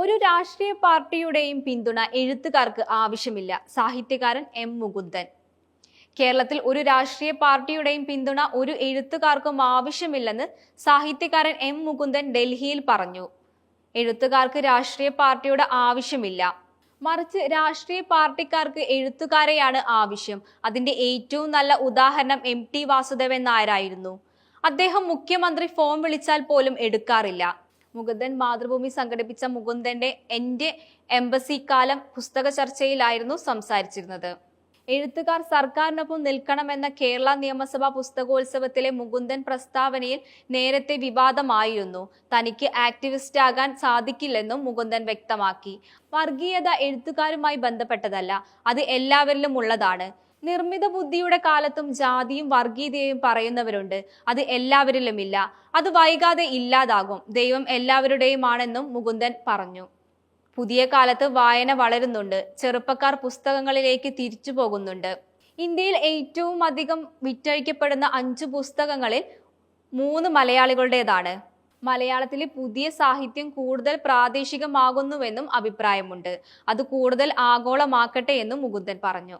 ഒരു രാഷ്ട്രീയ പാർട്ടിയുടെയും പിന്തുണ എഴുത്തുകാർക്ക് ആവശ്യമില്ല. സാഹിത്യകാരൻ എം മുകുന്ദൻ. കേരളത്തിൽ ഒരു രാഷ്ട്രീയ പാർട്ടിയുടെയും പിന്തുണ ഒരു എഴുത്തുകാർക്കും ആവശ്യമില്ലെന്ന് സാഹിത്യകാരൻ എം മുകുന്ദൻ ഡൽഹിയിൽ പറഞ്ഞു. എഴുത്തുകാർക്ക് രാഷ്ട്രീയ പാർട്ടിയുടെ ആവശ്യമില്ല. മറിച്ച് രാഷ്ട്രീയ പാർട്ടിക്കാർക്ക് എഴുത്തുകാരെയാണ് ആവശ്യം. അതിന്റെ ഏറ്റവും നല്ല ഉദാഹരണം എം ടി വാസുദേവൻ നായരായിരുന്നു. അദ്ദേഹം മുഖ്യമന്ത്രി ഫോൺ വിളിച്ചാൽ പോലും എടുക്കാറില്ല. മുകുന്ദൻ മാതൃഭൂമി സംഘടിപ്പിച്ച മുകുന്ദന്റെ എന്റെ എംബസി കാലം പുസ്തക ചർച്ചയിലായിരുന്നു സംസാരിച്ചിരുന്നത്. എഴുത്തുകാർ സർക്കാരിനൊപ്പം നിൽക്കണമെന്ന കേരള നിയമസഭാ പുസ്തകോത്സവത്തിലെ മുകുന്ദൻ പ്രസ്താവനയിൽ നേരത്തെ വിവാദമായിരുന്നു. തനിക്ക് ആക്ടിവിസ്റ്റ് ആകാൻ സാധിക്കില്ലെന്നും മുകുന്ദൻ വ്യക്തമാക്കി. വർഗീയത എഴുത്തുകാരുമായി ബന്ധപ്പെട്ടതല്ല അത് എല്ലാവരിലും ഉള്ളതാണ്. നിർമ്മിത ബുദ്ധിയുടെ കാലത്തും ജാതിയും വർഗീയതയും പറയുന്നവരുണ്ട്. അത് എല്ലാവരിലുമില്ല. അത് വൈകാതെ ഇല്ലാതാകും. ദൈവം എല്ലാവരുടെയുമാണെന്നും മുകുന്ദൻ പറഞ്ഞു. പുതിയ കാലത്ത് വായന വളരുന്നുണ്ട്. ചെറുപ്പക്കാർ പുസ്തകങ്ങളിലേക്ക് തിരിച്ചു പോകുന്നുണ്ട്. ഇന്ത്യയിൽ ഏറ്റവും അധികം വിറ്റഴിക്കപ്പെടുന്ന അഞ്ച് പുസ്തകങ്ങളിൽ മൂന്ന് മലയാളികളുടേതാണ്. മലയാളത്തിലെ പുതിയ സാഹിത്യം കൂടുതൽ പ്രാദേശികമാകുന്നുവെന്നും അഭിപ്രായമുണ്ട്. അത് കൂടുതൽ ആഗോളമാക്കട്ടെ എന്നും മുകുന്ദൻ പറഞ്ഞു.